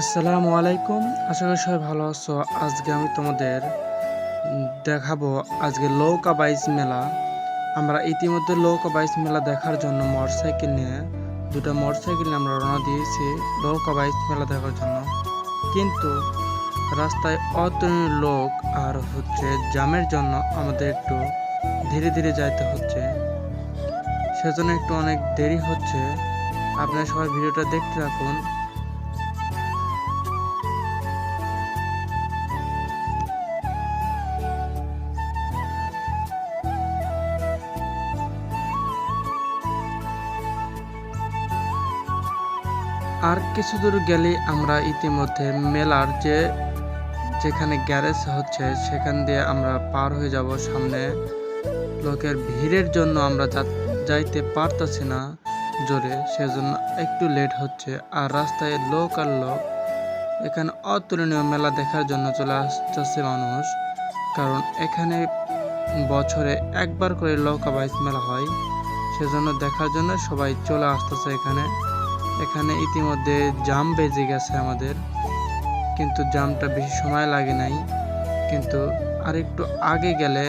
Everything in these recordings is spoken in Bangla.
আসসালামু আলাইকুম। আশা করি সবাই ভালো আছো। আজকে আমি তোমাদের দেখাবো আজকে লৌকা বাইচ মেলা। আমরা ইতিমধ্যে লৌকা বাইচ মেলা দেখার জন্য মোটরসাইকেল নিয়ে দুটো মোটরসাইকেল নিয়ে আমরা রওনা দিয়েছি লৌকা বাইচ মেলা দেখার জন্য। কিন্তু রাস্তায় অতনীয় লোক আর হচ্ছে জামের জন্য আমাদের একটু ধীরে ধীরে যাইতে হচ্ছে। সেজন্য একটু অনেক দেরি হচ্ছে। আপনারা সবাই ভিডিওটা দেখতে থাকুন। আর কিছু দূর গেলেই আমরা ইতিমধ্যে মেলার যে, যেখানে গ্যারেজ হচ্ছে, সেখান দিয়ে আমরা পার হয়ে যাব। সামনে লোকের ভিড়ের জন্য আমরা যাইতে পারতাছি না জোরে, সেজন্য একটু লেট হচ্ছে। আর রাস্তায় লোক আর লোক, এখানে অতুলনীয় মেলা দেখার জন্য চলে আসতেছে মানুষ। কারণ এখানে বছরে একবার করে লৌকাবাইজ মেলা হয়। সেজন্য দেখার জন্য সবাই চলে আসতেছে এখানে। এখানে ইতিমধ্যে জাম বেজে গেছে আমাদের। কিন্তু জামটা বেশি সময় লাগে নাই। কিন্তু আর একটু আগে গেলে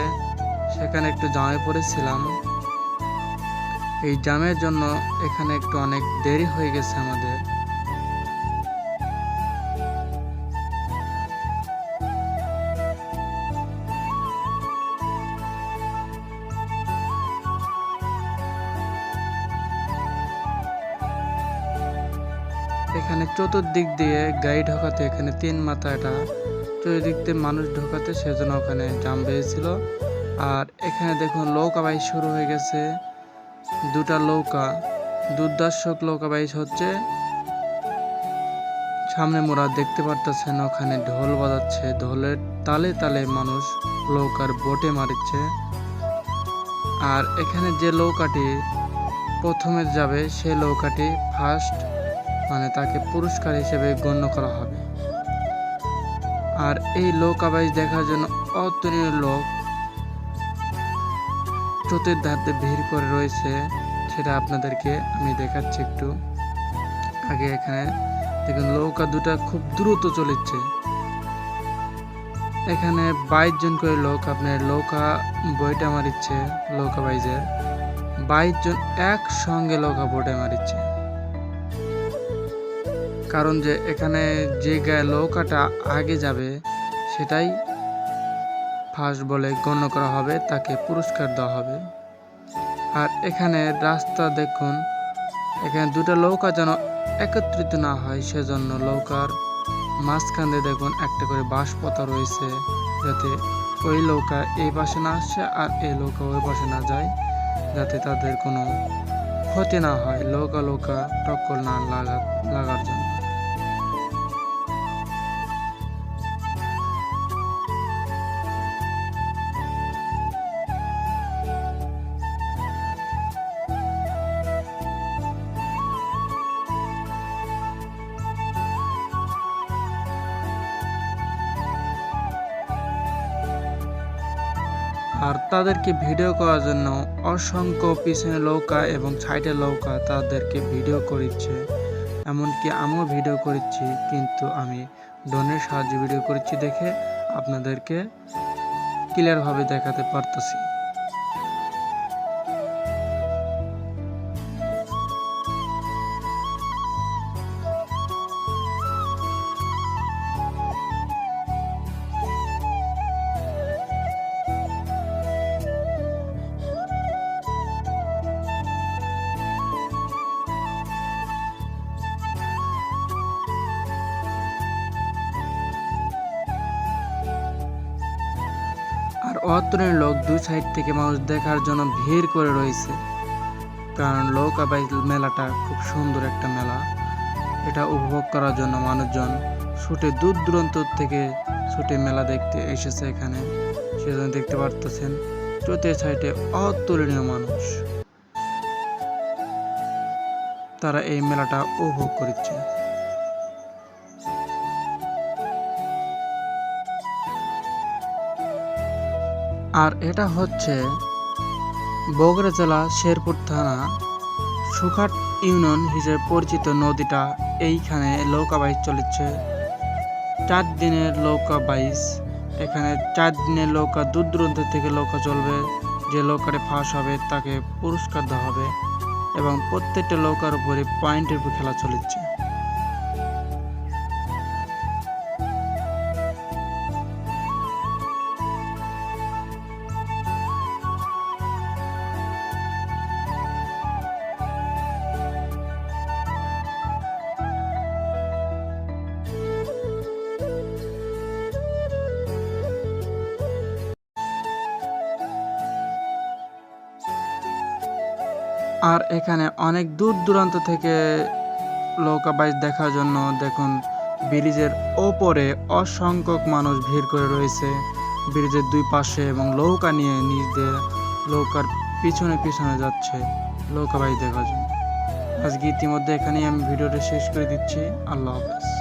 সেখানে একটু জামে পড়েছিলাম। এই জামের জন্য এখানে একটু অনেক দেরি হয়ে গেছে আমাদের। এখানে চতুর্দিক দিয়ে গাড়ি ঢোকাতে এখানে তিন মাথা এটা চতুর্দিক দিয়ে মানুষ ঢোকাতে, সেজন্য ওখানে জাম বেরিয়েছিল আর এখানে দেখুন নৌকা বাইচ শুরু হয়ে গেছে। দুটা নৌকা, দুর্দর্শক নৌকা বাইচ হচ্ছে। সামনে মোরা দেখতে পারতেছেন ওখানে ঢোল বাজাচ্ছে, ঢোলের তালে তালে মানুষ নৌকার বোটে মারিচ্ছে। আর এখানে যে নৌকাটি প্রথমে যাবে সেই নৌকাটি ফার্স্ট মানে তাকে পুরস্কার হিসেবে গণ্য করা হবে। আর এই লোক দেখার জন্য অতনীয় লোক চতুর্ধারে ভিড় করে রয়েছে, সেটা আপনাদেরকে আমি দেখাচ্ছি একটু। আগে এখানে দেখুন, নৌকা দুটা খুব দ্রুত চলেছে। এখানে বাইশ জন করে লোক আপনার নৌকা বইটা মারিচ্ছে, নৌকা বাইজের। বাইশ জন একসঙ্গে নৌকা বইটা মারিচ্ছে। কারণ যে এখানে যে গায়ে নৌকাটা আগে যাবে, সেটাই ফার্স্ট বলে গণ্য করা হবে, তাকে পুরস্কার দেওয়া হবে। আর এখানে রাস্তা দেখুন, এখানে দুটো নৌকা যেন একত্রিত না হয়, সেজন্য নৌকার মাঝখান দেখুন একটা করে বাঁশ পাতা রয়েছে, যাতে ওই নৌকা এই পাশে না আসে আর এই নৌকা ওই পাশে না যায়, যাতে তাদের কোনো ক্ষতি না হয় নৌকা নৌকা টক্কর না লাগা, লাগার জন্য। আর তাদেরকে ভিডিও করার জন্য অসংখ্য পিছনে লৌকা এবং সাইডে লৌকা তাদেরকে ভিডিও করিচ্ছে। এমনকি আমিও ভিডিও করেছি কিন্তু আমি ড্রোনের সাহায্যে ভিডিও করেছি দেখে আপনাদেরকে ক্লিয়ারভাবে দেখাতে পারতেছি। আর লোক দুই সাইড থেকে মানুষ দেখার জন্য ভিড় করে রয়েছে। কারণ লৌকাবাই মেলাটা খুব সুন্দর একটা মেলা। এটা উপভোগ করার জন্য মানুষজন ছুটে দূর দূরান্ত থেকে ছুটে মেলা দেখতে এসেছে এখানে। সেজন্য দেখতে পারতেছেন চতুর্থ সাইডে অতুলনীয় মানুষ। তারা এই মেলাটা উপভোগ করছে। আর এটা হচ্ছে বগুড়া জেলা শেরপুর থানা সুখাট ইউনিয়ন হিসেবে পরিচিত নদীটা। এইখানে নৌকা চলেছে। চার দিনের নৌকা বাইচ এখানে চার দিনের নৌকা দূর দূরান্ত থেকে নৌকা চলবে। যে নৌকারে ফাঁস হবে, তাকে পুরস্কার দেওয়া হবে। এবং প্রত্যেকটা নৌকার উপরে পয়েন্টের উপর খেলা চলেছে। আর এখানে অনেক দূর দূরান্ত থেকে নৌকা বাইচ দেখার জন্য দেখুন, ব্রিজের ওপরে অসংখ্যক মানুষ ভিড় করে রয়েছে। ব্রিজের দুই পাশে এবং নৌকা নিয়ে নিজ দিয়ে নৌকার পিছনে পিছনে যাচ্ছে নৌকা বাইচ দেখার জন্য। আজকে ইতিমধ্যে এখানেই আমি ভিডিওটা শেষ করে দিচ্ছি। আল্লাহ হাফেজ।